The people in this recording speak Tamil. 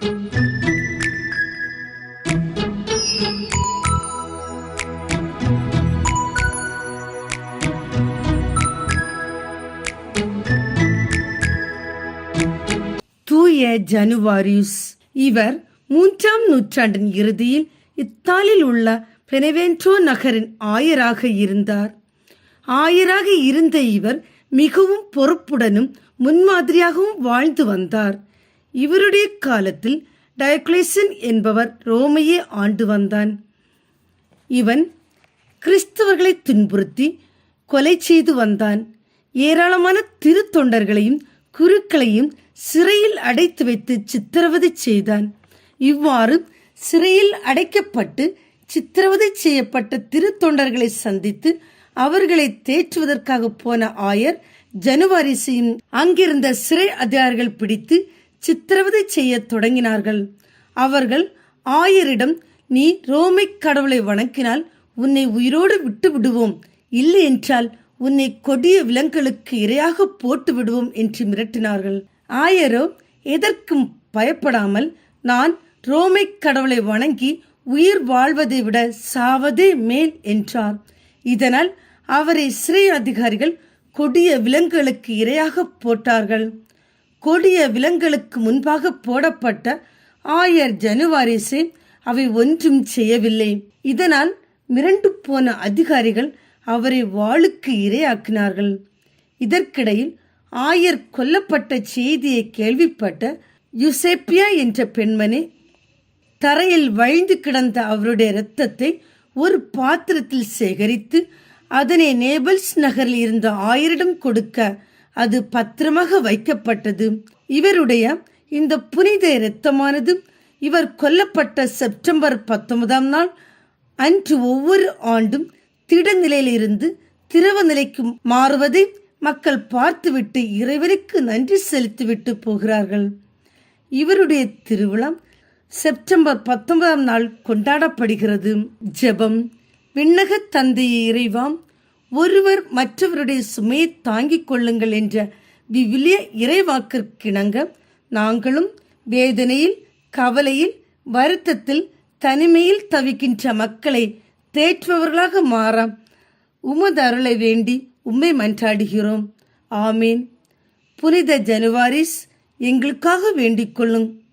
தூய ஜனுவாரியுஸ் இவர் மூன்றாம் நூற்றாண்டின் இறுதியில் இத்தாலியில் உள்ள பெனவென்ட்ரோ நகரின் ஆயராக இருந்தார். ஆயராக இருந்த இவர் மிகவும் பொறுப்புடனும் முன்மாதிரியாகவும் வாழ்ந்து வந்தார். இவருடைய காலத்தில் டயக்ளேசன் என்பவர் ரோமையே ஆண்டு வந்தான். இவன் கிறிஸ்தவர்களை துன்புறுத்தி கொலை செய்து வந்தான். ஏராளமான திருத்தொண்டர்களையும் குருக்களையும் சிறையில் அடைத்து வைத்து சித்திரவதை செய்தான். இவ்வாறு சிறையில் அடைக்கப்பட்டு சித்திரவதை செய்யப்பட்ட திருத்தொண்டர்களை சந்தித்து அவர்களை தேற்றுவதற்காக போன ஆயர் ஜனுவாரிசையும் அங்கிருந்த சிறை அதிகாரிகள் பிடித்து சித்திரவதை செய்யத் தொடங்கினார்கள். அவர்கள் ஆயரிடம் நீ ரோமை கடவுளை வணக்கினால் உன்னை உயிரோடு விட்டு விடுவோம் இல்லை என்றால் உன்னை கொடிய விலங்குகளுக்கு இரையாக போட்டு விடுவோம் என்று மிரட்டினார்கள். ஆயரோ எதற்கும் பயப்படாமல் நான் ரோமை கடவுளை வணங்கி உயிர் வாழ்வதை விட சாவதே மேல் என்றார். இதனால் அவரை சிறை அதிகாரிகள் கொடிய விலங்குகளுக்கு இரையாக போட்டார்கள். கொடிய விலங்குகளுக்கு முன்பாக போடப்பட்ட ஆயர் ஜனுவாரிசே அவை ஒன்றும் செய்யவில்லை. இதனால் மிரண்டு போன அதிகாரிகள் அவரை வாளுக்கு இரையாக்கினார்கள். இதற்கிடையில் ஆயர் கொல்லப்பட்ட செய்தியை கேள்விப்பட்ட யுசேப்பியா என்ற பெண்மணி தரையில் வழிந்து கிடந்த அவருடைய இரத்தத்தை ஒரு பாத்திரத்தில் சேகரித்து அதனை நேபல்ஸ் நகரில் இருந்த ஆயரிடம் கொடுக்க அது பத்திரமாக வைக்கப்பட்டது. இவருடைய இந்த புனித இரத்தமானது இவர் கொல்லப்பட்ட செப்டம்பர் பத்தொன்பதாம் நாள் அன்று ஒவ்வொரு ஆண்டும் திடநிலையிலிருந்து திரவ நிலைக்கு மாறுவதை மக்கள் பார்த்துவிட்டு இறைவனுக்கு நன்றி செலுத்திவிட்டு போகிறார்கள். இவருடைய திருவிழா செப்டம்பர் பத்தொன்பதாம் நாள் கொண்டாடப்படுகிறது. ஜெபம். விண்ணக தந்தையை இறைவாம் ஒருவர் மற்றவருடைய சுமையை தாங்கிக் கொள்ளுங்கள் என்ற விவிலிய இறைவாக்கிற்கிணங்க நாங்களும் வேதனையில் கவலையில் வருத்தத்தில் தனிமையில் தவிக்கின்ற மக்களை தேற்றுபவர்களாக மாற உமது அருளை வேண்டி உம்மை மன்றாடுகிறோம். ஆமீன். புனித ஜனுவாரிஸ் எங்களுக்காக வேண்டிக் கொள்ளும்